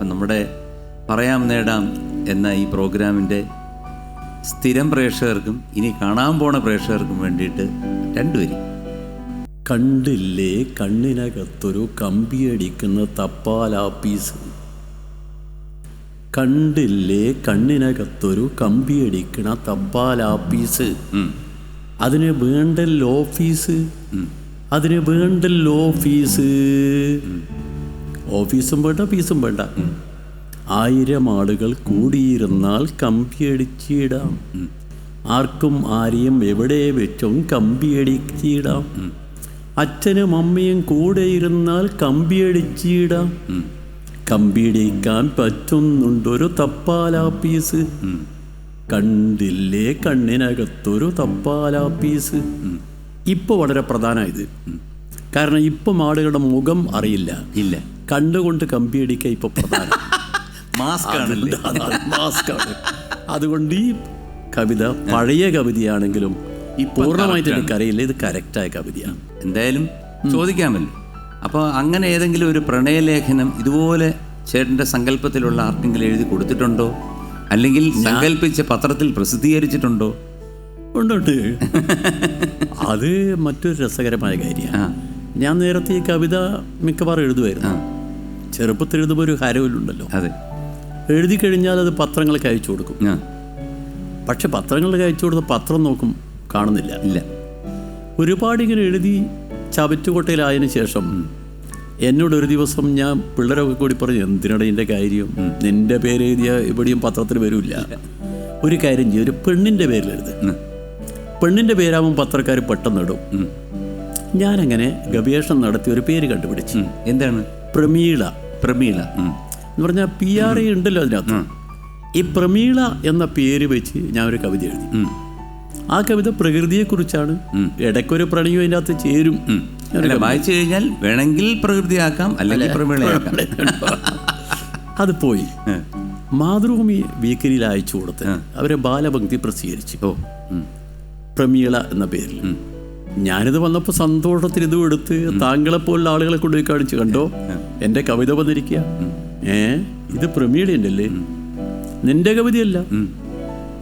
അപ്പം നമ്മുടെ പറയാം നേടാം എന്ന ഈ പ്രോഗ്രാമിന്റെ സ്ഥിരം പ്രേക്ഷകർക്കും ഇനി കാണാൻ പോണ പ്രേക്ഷകർക്കും വേണ്ടിയിട്ട് രണ്ടുപേരും കണ്ടില്ലേ? കണ്ണിനകത്തൊരു കമ്പിയടിക്കുന്ന തപ്പാലാപ്പീസ്. കണ്ടില്ലേ? കണ്ണിനകത്തൊരു കമ്പിയടിക്കണ തപ്പാലാപ്പീസ്. അതിന് വേണ്ടല്ലോ ഓഫീസ് അതിന് വേണ്ടല്ലോ ഓഫീസ് ഓഫീസും വേണ്ട ഫീസും വേണ്ട. ആയിരം ആളുകൾ കൂടിയിരുന്നാൽ കമ്പിയടിച്ചിടാം ആർക്കും ആരെയും എവിടെ വെച്ചും കമ്പിയടിച്ചിടാം അച്ഛനും അമ്മയും കൂടെ ഇരുന്നാൽ കമ്പിയടിച്ചിടാം കമ്പിയടിക്കാൻ പറ്റുന്നുണ്ടൊരു തപ്പാലാപ്പീസ്. കണ്ടില്ലേ കണ്ണിനകത്തൊരു തപ്പാലാപ്പീസ്. ഇപ്പൊ വളരെ പ്രധാനമായത് കാരണം ഇപ്പം ആളുകളുടെ മുഖം അറിയില്ല. ഇല്ല. കണ്ടുകൊണ്ട് കമ്പിയടിക്കുക ഇപ്പോൾ പ്രധാനം. മാസ്ക് ആണല്ലേ? ആണ്. അതുകൊണ്ട് ഈ കവിത പഴയ കവിതയാണെങ്കിലും ഈ പൂർണമായിട്ട് എനിക്കറിയില്ല ഇത് കറക്റ്റായ കവിതയാണ്. എന്തായാലും ചോദിക്കാമല്ലോ. അപ്പോൾ അങ്ങനെ ഏതെങ്കിലും ഒരു പ്രണയലേഖനം ഇതുപോലെ ചേട്ടന്റെ സങ്കല്പത്തിലുള്ള ആർക്കെങ്കിലും എഴുതി കൊടുത്തിട്ടുണ്ടോ? അല്ലെങ്കിൽ സങ്കല്പിച്ച പത്രത്തിൽ പ്രസിദ്ധീകരിച്ചിട്ടുണ്ടോ? ഉണ്ടുണ്ട്. അത് മറ്റൊരു രസകരമായ കാര്യമാണ്. ഞാൻ നേരത്തെ ഈ കവിത മിക്കവാറും എഴുതുമായിരുന്നു. ചെറുപ്പത്തിൽ എഴുതുമ്പോൾ ഒരു ഹരവിലുണ്ടല്ലോ അതെ. എഴുതി കഴിഞ്ഞാൽ അത് പത്രങ്ങൾക്ക് അയച്ചു കൊടുക്കും. പക്ഷെ പത്രങ്ങൾക്ക് അയച്ചു കൊടുത്ത പത്രം നോക്കും കാണുന്നില്ല. ഇല്ല. ഒരുപാട് ഇങ്ങനെ എഴുതി ചവറ്റുകൊട്ടയിലായതിനു ശേഷം എന്നോട് ഒരു ദിവസം ഞാൻ പിള്ളേരൊക്കെ കൂടി പറഞ്ഞു എന്തിനാണ് ഇതിന്റെ കാര്യം? നിന്റെ പേര് എഴുതിയ എവിടെയും പത്രത്തിൽ വരില്ല. ഒരു കാര്യം ചെയ്യും ഒരു പെണ്ണിന്റെ പേരിൽ എഴുത്. പെണ്ണിന്റെ പേരാകുമ്പോൾ പത്രക്കാർ പെട്ടെന്ന് ഇടും. ഞാനങ്ങനെ ഗവേഷണം നടത്തി ഒരു പേര് കണ്ടുപിടിച്ചു. എന്താണ്? പ്രമീള പ്രമീള. എന്ന് പറഞ്ഞാൽ പി ആർ എ ഉണ്ടല്ലോ അതിനകത്ത്. ഈ പ്രമീള എന്ന പേര് വെച്ച് ഞാൻ ഒരു കവിത എഴുതി. ആ കവിത പ്രകൃതിയെക്കുറിച്ചാണ്. ഇടയ്ക്കൊരു പ്രണയം അതിന്റെ അകത്ത് ചേരും വായിച്ചു കഴിഞ്ഞാൽ വേണമെങ്കിൽ പ്രകൃതിയാക്കാം അല്ലെങ്കിൽ പ്രമീളയാക്കാം. അത് പോയി. മാതൃഭൂമി വീക്കിലിയിൽ അയച്ചു കൊടുത്ത് അവരെ ബാലഭക്തി പ്രസിദ്ധീകരിച്ചു. ഓ പ്രമീള എന്ന പേരിൽ. ഞാനിത് വന്നപ്പോൾ സന്തോഷത്തിൽ ഇതും എടുത്ത് താങ്കളെ പോലുള്ള ആളുകളെ കൊണ്ടുപോയി കാണിച്ചു. കണ്ടോ? എന്റെ കവിത വന്നിരിക്കുക. ഏ? ഇത് പ്രമീളന്റെ അല്ലേ നിന്റെ കവിതയല്ല.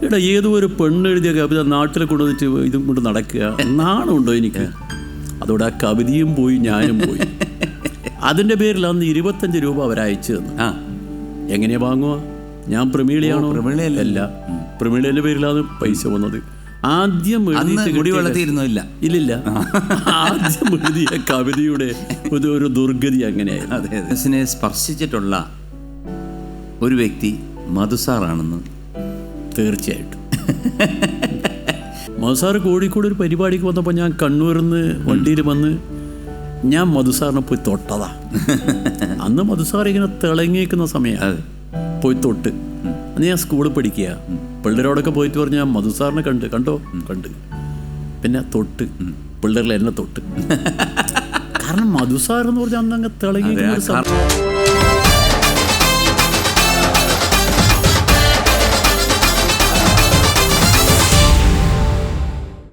എടാ ഏതോ ഒരു പെണ്ണെഴുതിയ കവിത നാട്ടിൽ കൊണ്ടുവന്നിട്ട് ഇതും കൊണ്ട് നടക്കുക. നാണമുണ്ടോ എനിക്ക്? അതോടെ ആ കവിതയും പോയി ഞാനും പോയി. അതിന്റെ പേരിൽ അന്ന് ഇരുപത്തഞ്ച് രൂപ അവരയച്ചു തന്നു. എങ്ങനെയാ വാങ്ങുക? ഞാൻ പ്രമീളിയാണോ പ്രമീളിയല്ല പ്രമീളയുടെ പേരിലാണ് പൈസ വന്നത്. ആദ്യം ഇല്ല ഇല്ലില്ല. ആദ്യം എഴുതിയ കവിതയുടെ ഒരു ഒരു ദുർഗതി അങ്ങനെയായിരുന്നു. അതെ അതെ. മനസ്സിനെ സ്പർശിച്ചിട്ടുള്ള ഒരു വ്യക്തി മധുസാറാണെന്ന് തീർച്ചയായിട്ടും. മധുസാർ കോഴിക്കോട് ഒരു പരിപാടിക്ക് വന്നപ്പോൾ ഞാൻ കണ്ണൂരിൽ നിന്ന് വണ്ടിയിൽ വന്ന് ഞാൻ മധുസാറിനെ പോയി തൊട്ടതാ. അന്ന് മധുസാർ ഇങ്ങനെ തിളങ്ങിയേക്കുന്ന സമയമാണ്. പോയി തൊട്ട്. അന്ന് ഞാൻ സ്കൂളിൽ പഠിക്കുക. പിള്ളേരോടൊക്കെ പോയിട്ട് പറഞ്ഞാൽ മധു മധുസാറിനെ കണ്ട് കണ്ടോ? കണ്ട്. പിന്നെ തൊട്ട് പിള്ളേരിൽ എന്നെ തൊട്ട്. കാരണം മധുസാർ എന്ന് പറഞ്ഞാൽ അന്ന് അങ്ങ് തിളങ്ങി